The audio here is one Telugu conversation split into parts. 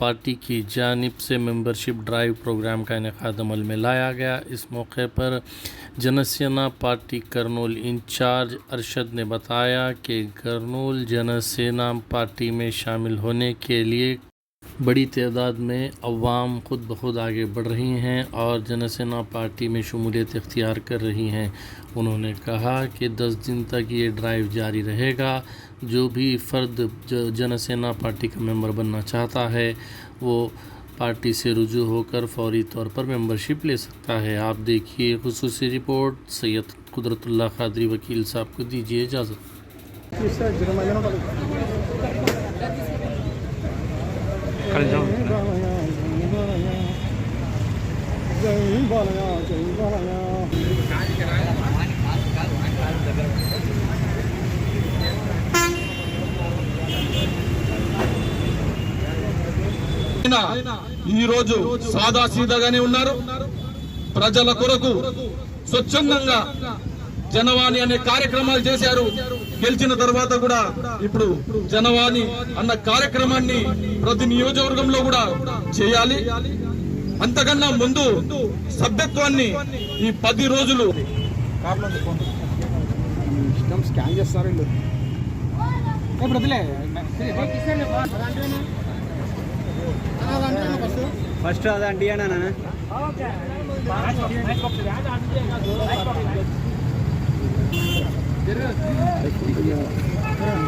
پارٹی کی جانب سے ممبرشپ ڈرائیو پروگرام کا انعقاد عمل میں لایا گیا۔ اس موقع پر جنسینا پارٹی کرنول انچارج ارشد نے بتایا کہ کرنول جنسینا پارٹی میں شامل ہونے کے لیے بڑی تعداد میں عوام خود بخود آگے بڑھ رہی ہیں اور جنسینا پارٹی میں شمولیت اختیار کر رہی ہیں۔ انہوں نے کہا کہ دس دن تک یہ ڈرائیو جاری رہے گا۔ جو بھی فرد جنسینا پارٹی کا ممبر بننا چاہتا ہے، وہ پارٹی سے رجوع ہو کر فوری طور پر ممبرشپ لے سکتا ہے۔ آپ دیکھیے خصوصی رپورٹ، سید قدرت اللہ قادری وکیل صاحب کو دیجیے اجازت۔ ఈ రోజు సాదాసీదగానే ఉన్నారు. ప్రజల కొరకు స్వచ్ఛందంగా జనవాణి అనే కార్యక్రమాలు చేశారు. గెలిచిన తర్వాత కూడా ఇప్పుడు జనవాణి అన్న కార్యక్రమాన్ని ప్రతి నియోజకవర్గంలో కూడా చేయాలి. అంతకన్నా ముందు సభ్యత్వాన్ని ఈ పది రోజులు స్కాన్ చేస్తారు వీళ్ళు ఇప్పుడు వదిలే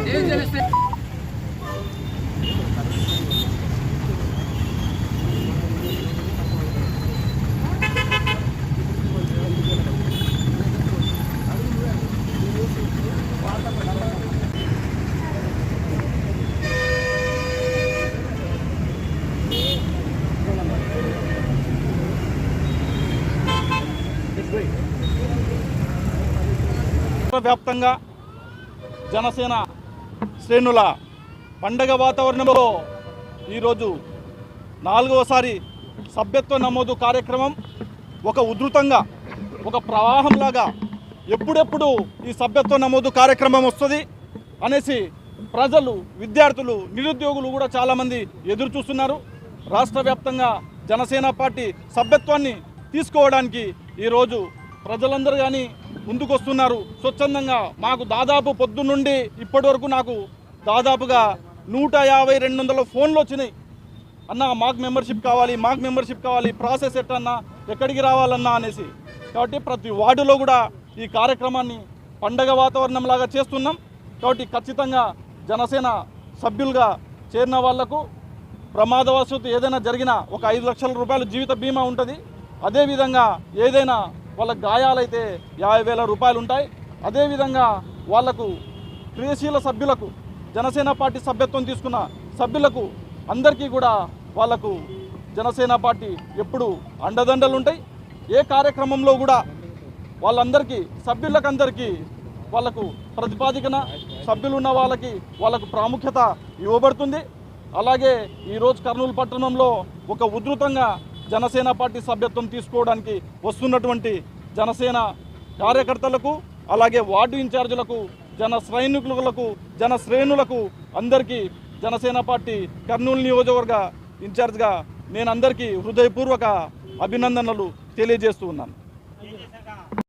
Deus, eles têm... రాష్ట్ర వ్యాప్తంగా జనసేన శ్రేణుల పండగ వాతావరణంలో ఈరోజు నాలుగవసారి సభ్యత్వ నమోదు కార్యక్రమం ఒక ఉధృతంగా ఒక ప్రవాహంలాగా ఎప్పుడెప్పుడు ఈ సభ్యత్వ నమోదు కార్యక్రమం వస్తుంది అనేసి ప్రజలు విద్యార్థులు నిరుద్యోగులు కూడా చాలామంది ఎదురు చూస్తున్నారు రాష్ట్ర వ్యాప్తంగా జనసేన పార్టీ సభ్యత్వాన్ని తీసుకోవడానికి ఈరోజు ప్రజలందరూ కానీ ముందుకొస్తున్నారు. స్వచ్ఛందంగా మాకు దాదాపు పొద్దు నుండి ఇప్పటి వరకు నాకు దాదాపుగా నూట యాభై రెండు వందల ఫోన్లు వచ్చినాయి. అన్న మాకు మెంబర్షిప్ కావాలి మాకు మెంబర్షిప్ కావాలి ప్రాసెస్ ఎట్టన్నా ఎక్కడికి రావాలన్నా అనేసి. కాబట్టి ప్రతి వార్డులో కూడా ఈ కార్యక్రమాన్ని పండగ వాతావరణంలాగా చేస్తున్నాం. కాబట్టి ఖచ్చితంగా జనసేన సభ్యులుగా చేరిన వాళ్ళకు ప్రమాదవశాత్తు ఏదైనా జరిగినా ఒక ఐదు లక్షల రూపాయలు జీవిత బీమా ఉంటుంది. అదేవిధంగా ఏదైనా వాళ్ళ గాయాలైతే యాభై వేల రూపాయలు ఉంటాయి. అదేవిధంగా వాళ్ళకు క్రియాశీల సభ్యులకు జనసేన పార్టీ సభ్యత్వం తీసుకున్న సభ్యులకు అందరికీ కూడా వాళ్ళకు జనసేన పార్టీ ఎప్పుడు అండదండలు ఉంటాయి. ఏ కార్యక్రమంలో కూడా వాళ్ళందరికీ సభ్యులకందరికీ వాళ్ళకు ప్రతిపాదికన సభ్యులు ఉన్న వాళ్ళకి వాళ్ళకు ప్రాముఖ్యత ఇవ్వబడుతుంది. అలాగే ఈరోజు కర్నూలు పట్టణంలో ఒక ఉధృతంగా జనసేన పార్టీ సభ్యత్వం తీసుకోవడానికి వస్తున్నటువంటి జనసేన కార్యకర్తలకు అలాగే వార్డు ఇన్ఛార్జీలకు జన సైనికులకు జన శ్రేణులకు అందరికీ జనసేన పార్టీ కర్నూలు నియోజకవర్గ ఇన్ఛార్జ్గా నేను అందరికీ హృదయపూర్వక అభినందనలు తెలియజేస్తూ ఉన్నాను.